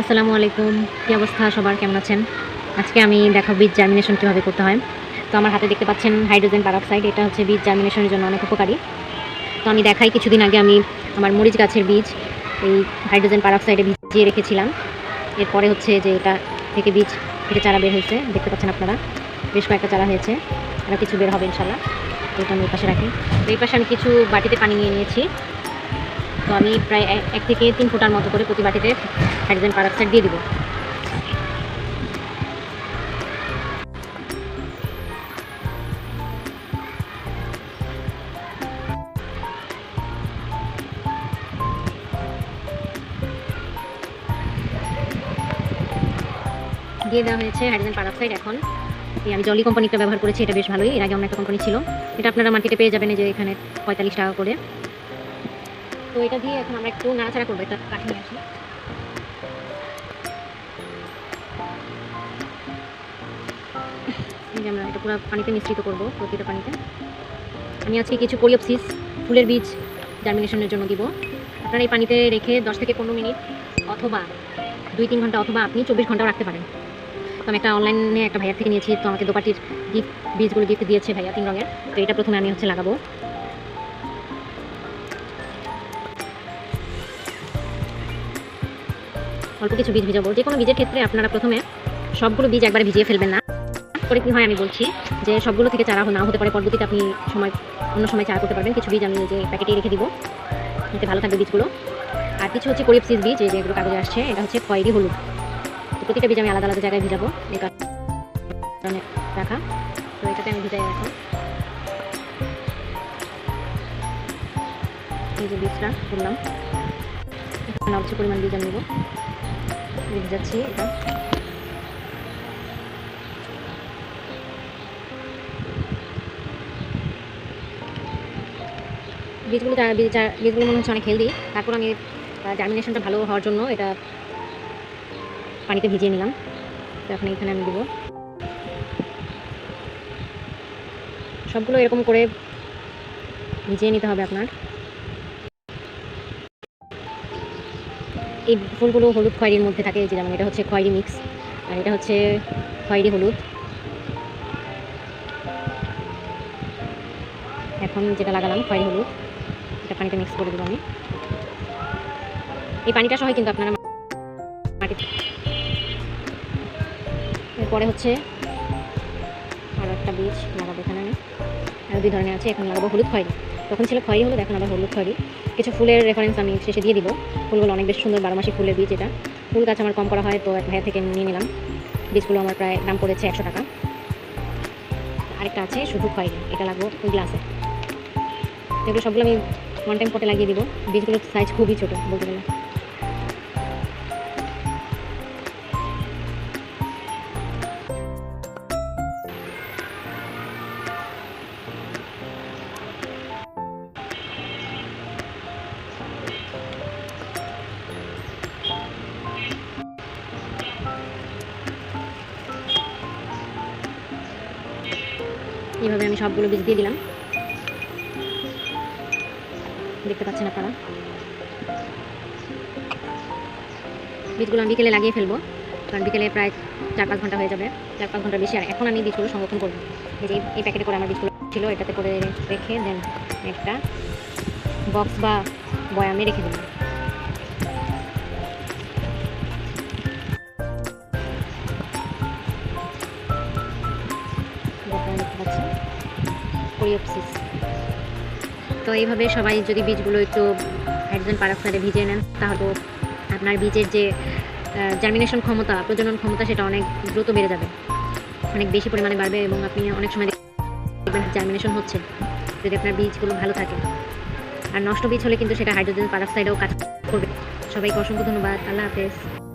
আসসালামু আলাইকুম। কী অবস্থা? সবার কেমন আছেন? আজকে আমি দেখাবো বীজ জার্মিনেশন কীভাবে করতে হয়। তো আমার হাতে দেখতে পাচ্ছেন হাইড্রোজেন পারক্সাইড এটা হচ্ছে বীজ জার্মিনেশনের জন্য অনেক উপকারী। তো আমি দেখাই, কিছুদিন আগে আমি আমার মরিচ গাছের বীজ, এই হাইড্রোজেন পারক্সাইডে ভিজিয়ে রেখেছিলাম। এরপরে হচ্ছে যে এটা থেকে বীজ থেকে চারা বের হয়েছে, দেখতে পাচ্ছেন আপনারা। বেশ কয়েকটা চারা হয়েছে। আরও কিছু বের হবে ইনশাল্লাহ তো এটা আমি এই পাশে রাখি। তো এই পাশে আমি কিছু বাটিতে পানি নিয়ে নিয়েছি। তো আমি প্রায় এক- থেকে তিন ফুটার মতো করে প্রতি বাটিতে হাইড্রোজেন পারক্সাইড দিয়ে দিব। দিয়ে দেওয়া হয়েছে হাইড্রোজেন পারক্সাইড এখন। আমি জলি কোম্পানিটা ব্যবহার করেছি, এটা বেশ ভালোই। এর আগে অন্য একটা কোম্পানি ছিল। এটা আপনারা মার্কেটে পেয়ে যাবেন যে এখানে পঁয়তাল্লিশ টাকা করে। তো এটা দিয়ে এখন আমরা একটু নাড়াচাড়া করব, এটা কাঠি নিয়ে আসি যে আমরা এটা পুরো পানিতে মিশ্রিত করব, প্রতিটা পানিতে। আমি আজকে কিছু কোরিওপসিস ফুলের বীজ জার্মিনেশনের জন্য দিব। আপনারা এই পানিতে রেখে দশ থেকে পনেরো মিনিট অথবা দুই তিন ঘণ্টা অথবা আপনি চব্বিশ ঘন্টাও রাখতে পারেন। তো আমি একটা অনলাইনে একটা ভাইয়ার থেকে নিয়েছি, তো আমাকে দোপাটির গিফট বীজগুলো গিফট দিয়েছে ভাইয়া তিন রঙের। তো এটা প্রথমে আমি হচ্ছে লাগাবো। অল্প কিছু বীজ ভিজাবো। যে কোনো বীজের ক্ষেত্রে আপনারা প্রথমে সবগুলো বীজ একবারে ভিজিয়ে ফেলবেন না। করে কি হয় আমি বলছি যে সবগুলো থেকে চারা না হতে পারে, পরবর্তীতে আপনি সময়, অন্য সময় চারা করতে পারবেন। কিছু বীজ আমি যে প্যাকেটে রেখে দিব। এতে ভালো থাকবে বীজগুলো। আর কিছু হচ্ছে করিপ সিজ বীজ, এই যে এগুলো কাগজে আসছে, এটা হচ্ছে খয়েরি হলুদ। তো প্রতিটা বীজ আমি আলাদা আলাদা জায়গায় ভিজাবো, এই রাখা। তো এটাতে আমি ভিজাই রাখা। এই যে বীজটা করলাম পরিমাণ বীজ আমি নেব। ভিজাচ্ছি এটা। বীজগুলো বীজগুলো মনে হচ্ছে অনেক হেলদি তারপর আমি জার্মিনেশনটা ভালো হওয়ার জন্য এটা পানিতে ভিজিয়ে নিলাম। তো এখন এখানে আমি দেবো। সবগুলো এরকম করে ভিজিয়ে নিতে হবে আপনার। এই ফুলগুলো হলুদ খয়েরির মধ্যে থাকে যে যেমন এটা হচ্ছে খয়েরি মিক্স, আর এটা হচ্ছে খয়েরি হলুদ। এখন যেটা লাগালাম, খয়েরি হলুদ, এটা পানিতে মিক্স করে দেবো আমি। এই পানিটা সহ কিন্তু আপনারা মাটিতে এরপরে হচ্ছে আরও একটা বীজ লাগাবো এখানে আমি। আরও দুই ধরনের আছে, এখন লাগাবো হলুদ খয়েরি। তখন ছিল খয়েরি হলুদ এখন আবার হলুদ খয়েরি কিছু ফুলের রেফারেন্স আমি শেষে দিয়ে দিব। ফুলগুলো অনেক বেশ সুন্দর বারোমাসি ফুলের বীজ এটা। ফুল গাছ আমার কম করা হয়, তো এক ভাইয়া থেকে নিয়ে নিলাম। বীজগুলো আমার প্রায় দাম পড়েছে একশো টাকা। আরেকটা আছে, শুধু খয়েরি। এটা লাগবো গ্লাসে এগুলো সবগুলো আমি ওয়ান টাইম পটে লাগিয়ে দিব। বীজগুলোর সাইজ খুবই ছোটো, বলতে গেলে। এইভাবে আমি সবগুলো বীজ দিয়ে দিলাম। দেখতে পাচ্ছেন আপনারা? বীজগুলো আমি বিকেলে লাগিয়ে ফেলব, কারণ বিকেলে প্রায় চার পাঁচ ঘণ্টা হয়ে যাবে, চার পাঁচ ঘণ্টা বেশি। আর এখন আমি বীজগুলো সংরক্ষণ করব। এই যে এই প্যাকেটে করে আমার বীজগুলো ছিল, এটাতে করে রেখে দেন একটা বক্স বা বয়ামে রেখে দেবো কোরিওপসিস তো এইভাবে সবাই যদি বীজগুলো একটু হাইড্রোজেন পারক্সাইডে ভিজিয়ে নেন, তাহলে আপনার বীজের যে জার্মিনেশন ক্ষমতা, প্রজনন ক্ষমতা, সেটা অনেক দ্রুত বেড়ে যাবে। অনেক বেশি পরিমাণে বাড়বে এবং আপনি অনেক সময় দেখবেন জার্মিনেশন হচ্ছে, যদি আপনার বীজগুলো ভালো থাকে। আর নষ্ট বীজ হলে কিন্তু সেটা হাইড্রোজেন পারক্সাইডেও কাজ করবে। সবাইকে অসংখ্য ধন্যবাদ। আল্লাহ হাফেজ।